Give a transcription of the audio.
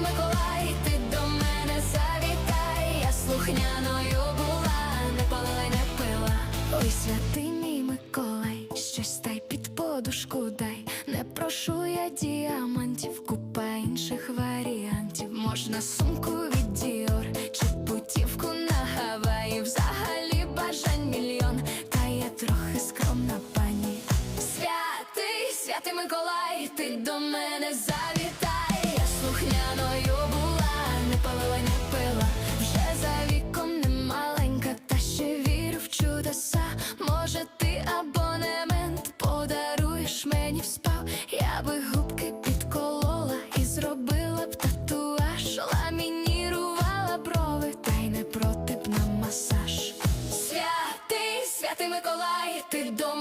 Миколай, ти до мене завітай, я слухняною була, не палила не пила. Ой, святий Миколай, щось та й під подушку дай. Не прошу я діамантів, купа інших варіантів. Можна сумку від діор чи путівку на Гаваї Взагалі бажань мільйон, та я трохи скромна пані. Святий, святий Миколай, ти до мене завітай. чудеса, може, ти абонемент подаруєш мені в спав, я би губки підколола і зробила б татуаж, ламінірувала брови, та й не проти б на масаж. Святий, святий Миколай, ти до.